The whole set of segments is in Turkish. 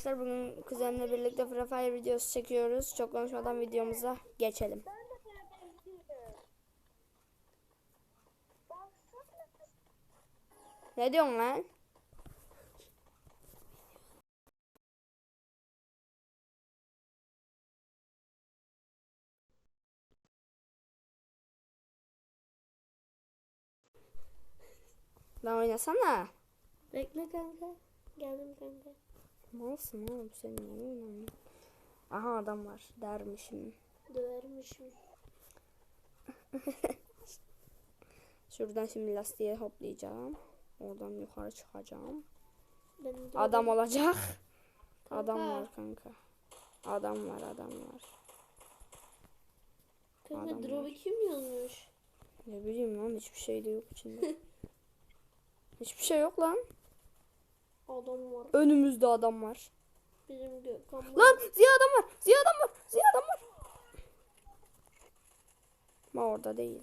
Arkadaşlar bugün kuzenimle birlikte Free Fire videosu çekiyoruz. Çok konuşmadan videomuza geçelim. Ne diyorsun lan? Lan oynasana. Bekle kanka. Geldim kanka. Malsın oğlum sen niye oynamıyorsun? Aha adam var dermişim. Dövermişim. Şuradan şimdi lastiğe hoplayacağım. Oradan yukarı çıkacağım. Ben Adam olacak. Adam var kanka. Adam var adam var. Kanka adam drop'u kim yazmış? Ne bileyim lan hiçbir şey de yok içinde. hiçbir şey yok lan. Adam var. Önümüzde adam var. Bizim Gökhan var. Lan Ziya adam var. Ziya adam var. Ziya adam var. Ma orada değil.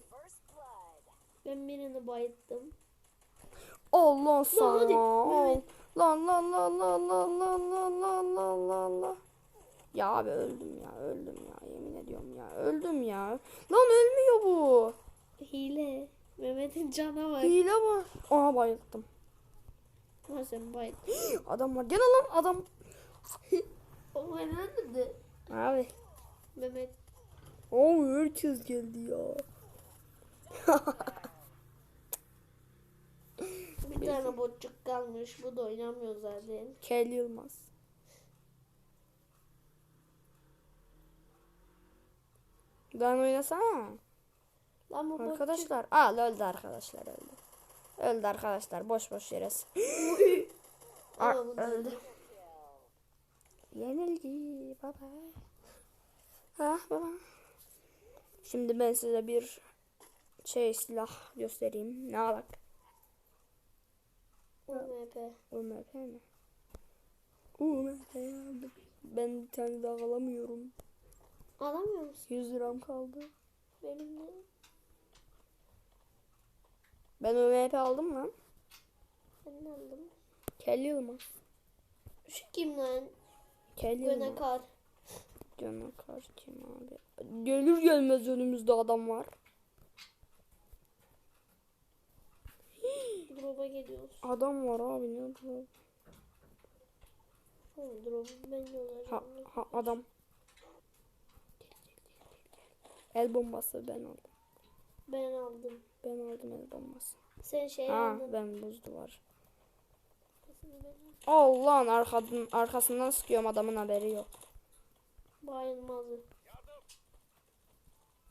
Ben birini bayıttım. Allah sana. hadi, Mehmet. Lan lan lan lan lan lan lan lan lan lan lan. Ya abi öldüm ya öldüm ya yemin ediyorum ya öldüm ya. Lan ölmüyor bu. Hile. Mehmet'in cana bak. Hile var. Aha bayıldım. Ha sen bayıt. Adam var. Gene lan adam. O öldürdü. Abi. Mehmet. Oo herkes geldi ya. Bir tane botçuk kalmış. Bu da oynamıyor zaten. Kel Yılmaz. Ben oynasana. Lan bu botçuk. Arkadaşlar. Al öldü arkadaşlar öldü. Öldü arkadaşlar. Boş boş yere. Aa, öldü. Yenildi baba. Ah baba. Şimdi ben size bir şey silah göstereyim. Ne alak? UMP. UMP mi? UMP aldım. Ben bir tane daha alamıyorum. Alamıyor musun? 100 liram kaldı. Benim de. Ben UMP aldım lan. Ben de aldım. Kel Yılmaz. Şu kim lan? Kel Göne Yılmaz. kar. Canım kaç kim abi? Gelir gelmez önümüzde adam var. Drop'a geliyoruz. Adam var abi ne? Oğlum drop'u ben. Ha, ha adam. El bombası ben aldım. Ben aldım. Ben aldım el bombası. Sen şey Ha aldın. ben buz duvar. Allah'ın arkadan, arkasından sıkıyorum adamın haberi yok. Bayılmazı.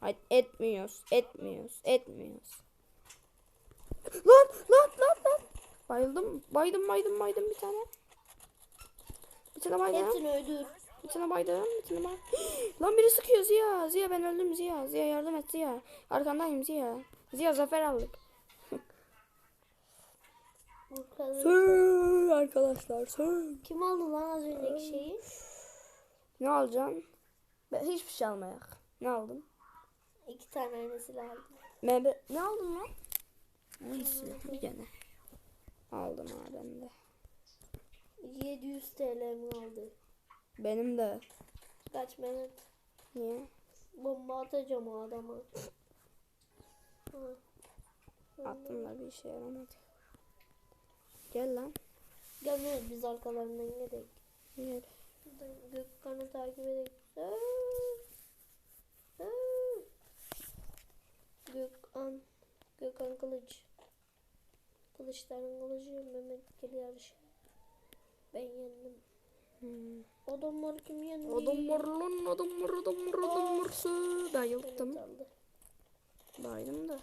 Hayır etmiyoruz, etmiyoruz, etmiyoruz. Lan lan lan lan. Bayıldım, baydım baydım baydım bir tane. Bir tane baydım. Hepsini öldür. Bir tane baydım, bir tane baydım. Lan biri sıkıyor Ziya. Ziya ben öldüm Ziya. Ziya yardım et Ziya. Arkandayım Ziya. Ziya zafer aldık. Sö arkadaşlar sö. Kim aldı lan az önceki şeyi? Ne alacaksın? Ben hiçbir şey almayak. Ne aldın? İki tane silah aldım. Mebe ne aldın lan? Neyse gene. Aldım ha ben de. 700 TL'mi aldı. Benim de. Kaç Mehmet? Niye? Bomba atacağım o adama. Attım da bir işe yaramadı. Gel lan. Gelmiyoruz biz arkalarından gidelim. Gel. Gökhan'ı takip edelim. Gökhan. Gökhan Kılıç. Kılıçların kılıcı Mehmet gel yarış. Ben yendim. Hmm. Adamlar kim yendi? Adam var lan adam var adam var adam var. Sö. Bayıldım. Mehmet aldı. Baydım da.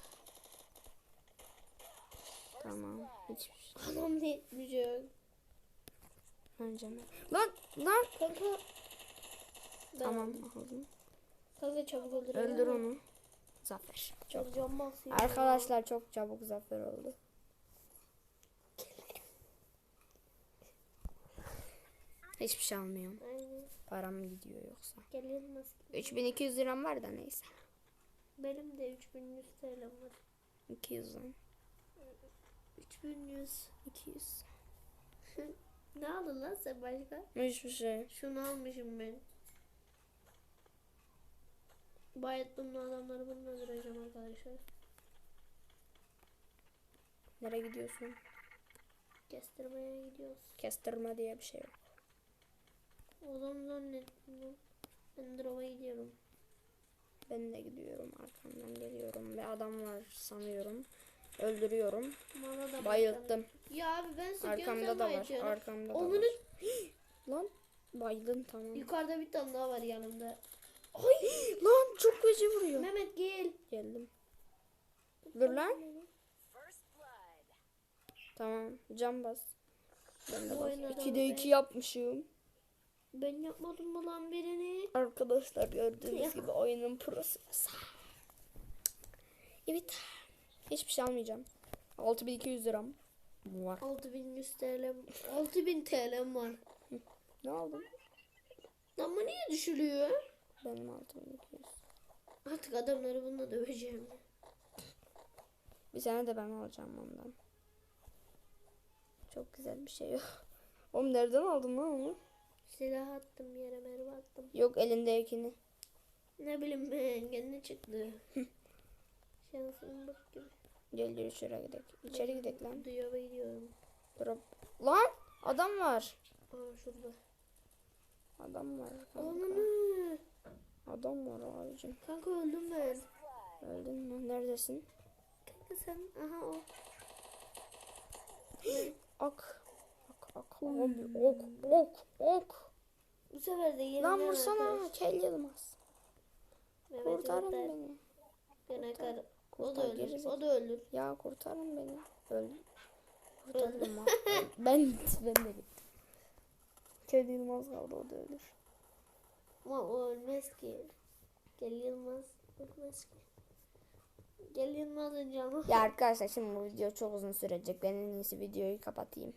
Tamam. Hiçbir şey. Adam ne etmeyecek? Önce mi? Lan lan. Kanka. Tamam aldım. Kanka çabuk öldür. Öldür onu. Zafer. Çok. Can basıyor. Arkadaşlar çok çabuk zafer oldu. Hiçbir şey almıyorum. Aynen. Param gidiyor yoksa. Gelin nasıl? 3200 liram var da neyse. Benim de 3100 TL var. 200 lan. 3100. 200. Ne aldın lan sen başka? Hiçbir şey. Şunu almışım ben. Bayatımlı adamları bununla öldüreceğim arkadaşlar. Nereye gidiyorsun? Kestirmeye gidiyoruz. Kestirme diye bir şey yok. O zaman zannettim. ben. Ben drop'a gidiyorum. Ben de gidiyorum arkamdan geliyorum ve adam var sanıyorum. Öldürüyorum. Da Bayılttım. Ya abi ben sıkıyorum Arkamda da var. Arkamda da Onun var. Lan baydın tamam. yukarıda bir tane daha var yanımda. Ay lan çok feci vuruyor. Mehmet gel. Geldim. Dur lan. Tamam cam bas. Ben de bas. oyunu 2'de ben- 2 yapmışım. Ben yapmadım mı lan birini? Arkadaşlar gördüğünüz gibi oyunun prosu. Evet. Hiçbir şey almayacağım. 6200 liram var. 6100 TL 6000 TL'm var. Ne aldın? Ama niye düşürüyor? Benim 6200. Artık adamları bununla döveceğim. Bir sene de ben alacağım ondan. Çok güzel bir şey yok. Oğlum nereden aldın lan onu? Silah attım yere mermi attım. Yok elindekini. Ne bileyim ben kendi çıktı. Şansım bak gibi. Gel gel şuraya gidelim. İçeri gidelim lan. Duyaba gidiyorum. Drop. Lan adam var. Aa şurada. Adam var. Ananı. Adam var abicim. Kanka öldüm ben. Öldün mü? Neredesin? Kanka sen. Aha o. Ok. Ok ok. Abi ok ok ok. Bu sefer de yeniden Lan vursana. Kel Yılmaz. Mehmet Kurtarın kurtar. beni. Gene kar. O da ölür. O da ölür. Ya kurtarın beni. Öldüm. Kurtardım ha. ben ben de gittim. Kel Yılmaz kaldı o da ölür. Ama o ölmez ki. Gel Yılmaz. Ölmez ki. Gel Yılmaz'ın canı. Ya arkadaşlar şimdi bu video çok uzun sürecek. Ben en iyisi videoyu kapatayım.